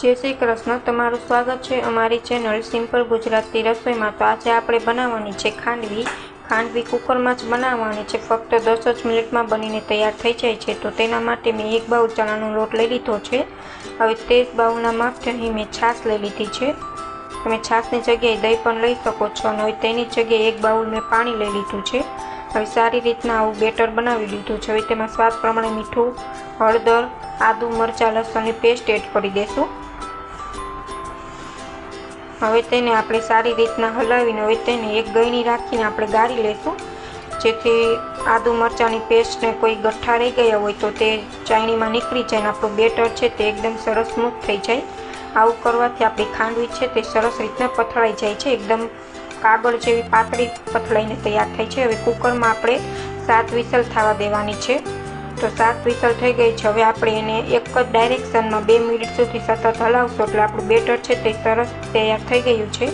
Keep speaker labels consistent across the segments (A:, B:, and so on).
A: જય શ્રી કૃષ્ણ, તમારું સ્વાગત છે અમારી ચેનલ સિમ્પલ ગુજરાતી રસોઈમાં. તો આજે આપણે બનાવવાની છે ખાંડવી. ખાંડવી કુકરમાં જ બનાવવાની છે. ફક્ત દસ જ મિનિટમાં બનીને તૈયાર થઈ જાય છે. તો તેના માટે મેં એક બાઉલ ચણાનો લોટ લઈ લીધો છે. હવે તે જ બાઉલના માપથી અહીં મેં છાશ લઈ લીધી છે. તમે છાશની જગ્યાએ દહીં પણ લઈ શકો છો. અને તેની જગ્યાએ એક બાઉલ મેં પાણી લઈ લીધું છે. હવે સારી રીતના આવું બેટર બનાવી લીધું છે. હવે તેમાં સ્વાદ પ્રમાણે મીઠું, હળદર, આદુ, મરચાં, લસણની પેસ્ટ એડ કરી દઈશું હવે તેને આપણે સારી રીતના હલાવીને હવે તેને એક ગળણી રાખીને આપણે ગાળી લેશું. જેથી આદુ મરચાંની પેસ્ટને કોઈ ગઠ્ઠા રહી ગયા હોય તો તે ચાયણીમાં નીકળી જાય અને આપણું બેટર છે તે એકદમ સરસ સ્મૂથ થઈ જાય. આવું કરવાથી આપણી ખાંડવી છે તે સરસ રીતના પથળાઈ જાય છે. એકદમ કાગળ જેવી પાતળી પથળાઈને તૈયાર થાય છે. હવે કુકરમાં આપણે સાત વિસલ થવા દેવાની છે. તો સાત વિસલ થઈ ગઈ છે. હવે આપણે એને એક જ ડાયરેક્શનમાં બે મિનિટ સુધી સતત હલાવશું એટલે આપણું બેટર છે તે સરસ તૈયાર થઈ ગયું છે.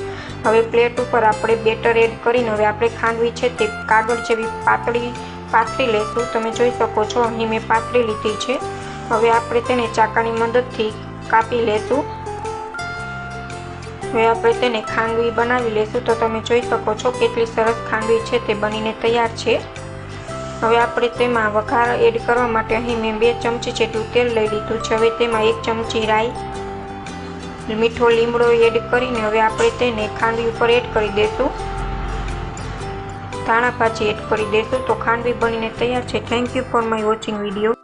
A: હવે પ્લેટ ઉપર આપણે બેટર એડ કરીને હવે આપણે ખાંડવી છે તે કાગળ જેવી પાતળી પાથરી લેશું. તમે જોઈ શકો છો, અહીં મેં પાથરી લીધી છે. હવે આપણે તેને ચાકાની મદદથી કાપી લેશું. હવે આપણે તેને ખાંડવી બનાવી લેશું. તો તમે જોઈ શકો છો કેટલી સરસ ખાંડવી છે તે બનીને તૈયાર છે. હવે આપણે તેમાં વઘાર એડ કરવા માટે અહીં મેં બે ચમચી જેટલું તેલ લઈ લીધું છે. હવે તેમાં એક ચમચી રાઈ, મીઠો લીમડો એડ કરીને હવે આપણે તેને ખાંડવી ઉપર એડ કરી દઈશું ધાણા ભાજી એડ કરી દઈશું તો ખાંડવી બનીને તૈયાર છે. Thank you for my watching video